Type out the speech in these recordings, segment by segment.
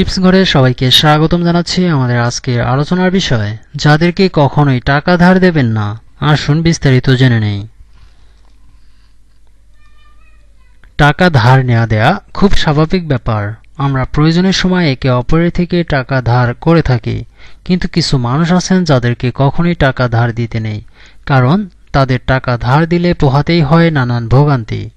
Tips ঘরে সবাইকে স্বাগতম জানাচ্ছি আমাদের আজকের আলোচনার বিষয়। যাদেরকে কখনোই টাকা ধার দেবেন না। আসুন বিস্তারিত জেনে নেই। টাকা ধার নেওয়া দেয়া খুব স্বাভাবিক ব্যাপার। আমরা প্রয়োজনের সময় একে অপরের থেকে টাকা ধার করে থাকি। কিন্তু কিছু মানুষ আছেন যাদেরকে কখনোই টাকা ধার দিতে নেই। কারণ তাদের টাকা ধার দিলে পোহাতেই হয় নানান ভোগান্তি।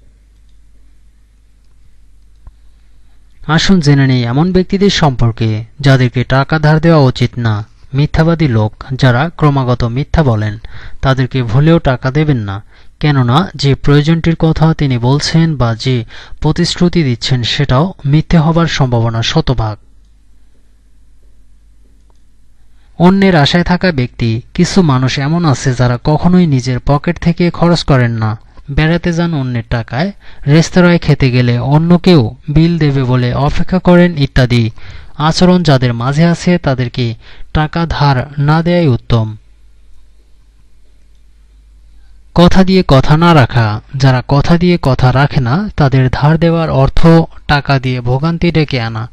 আসুন জেনে নেই এমন ব্যক্তিদের সম্পর্কে, যাদেরকে টাকা ধার দেওয়া উচিত না। মিথ্যাবাদী লোক যারা ক্রমাগত মিথ্যা বলেন, তাদেরকে ভুলেও টাকা দেবেন না। কেননা, যে প্রয়োজনটির কথা তিনি বলছেন বা যে প্রতিশ্রুতি দিচ্ছেন, সেটাও মিথ্যে হবার সম্ভাবনা শতভাগ। অন্যের আশায় থাকা ব্যক্তি, কিছু মানুষ এমন আছে যারা কখনোই নিজের পকেট থেকে খরচ করেন না। বেড়াতে যান অন্যের টাকায়, রেস্তোরাঁয় খেতে গেলে অন্য কেউ বিল দেবে বলে অপেক্ষা করেন ইত্যাদি। আচরণ যাদের মাঝে আছে, তাদেরকে টাকা ধার না দেয়াই উত্তম। কথা দিয়ে কথা না রাখা, যারা কথা দিয়ে কথা রাখে না, তাদের ধার দেওয়ার অর্থ টাকা দিয়ে ভোগান্তি ডেকে আনা।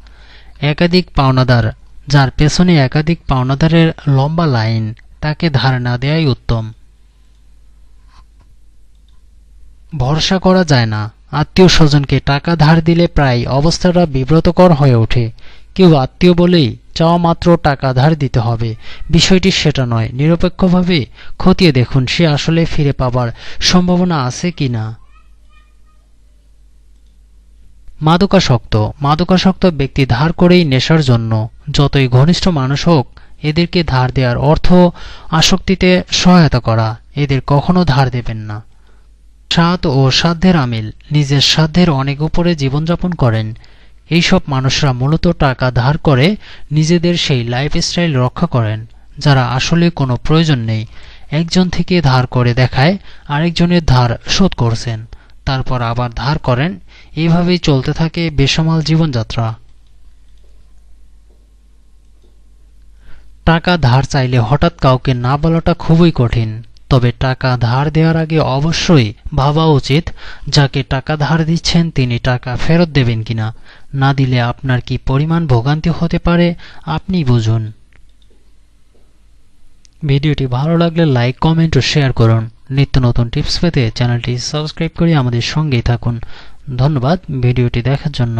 একাধিক পাওনাদার, যার পেছনে একাধিক পাওনাদারের লম্বা লাইন, তাকে ধার না দেয়াই উত্তম। ভরসা করা যায় না। আত্মীয় স্বজনকে টাকা ধার দিলে প্রায় অবস্থাটা বিব্রতকর হয়ে ওঠে। কেউ আত্মীয় বলেই চাওয়া মাত্র টাকা ধার দিতে হবে। বিষয়টি সেটা নয়, নিরপেক্ষভাবে খতিয়ে দেখুন সে আসলে ফিরে পাবার সম্ভাবনা আছে কি না মাদকাসক্ত মাদকাসক্ত ব্যক্তি ধার করেই নেশার জন্য। যতই ঘনিষ্ঠ মানুষ হোক, এদেরকে ধার দেওয়ার অর্থ আসক্তিতে সহায়তা করা। এদের কখনো ধার দেবেন না। সাত ও সাধ্যের আমিল, নিজের সাধ্যের অনেক উপরে জীবনযাপন করেন। এইসব মানুষরা মূলত টাকা ধার করে নিজেদের সেই লাইফস্টাইল রক্ষা করেন, যারা আসলে কোনো প্রয়োজন নেই। একজন থেকে ধার করে দেখায়, আরেকজনের ধার শোধ করছেন, তারপর আবার ধার করেন এইভাবেই চলতে থাকে বেসামাল জীবনযাত্রা। টাকা ধার চাইলে হঠাৎ কাউকে না বলাটা খুবই কঠিন। তবে টাকা ধার দেওয়ার আগে অবশ্যই ভাবা উচিত, যাকে টাকা ধার দিচ্ছেন তিনি টাকা ফেরত দেবেন কিনা। না দিলে আপনার কি পরিমাণ ভোগান্তি হতে পারে, আপনি বুঝুন। ভিডিওটি ভালো লাগলে লাইক, কমেন্ট ও শেয়ার করুন। নিত্য নতুন টিপস পেতে চ্যানেলটি সাবস্ক্রাইব করে আমাদের সঙ্গেই থাকুন। ধন্যবাদ ভিডিওটি দেখার জন্য।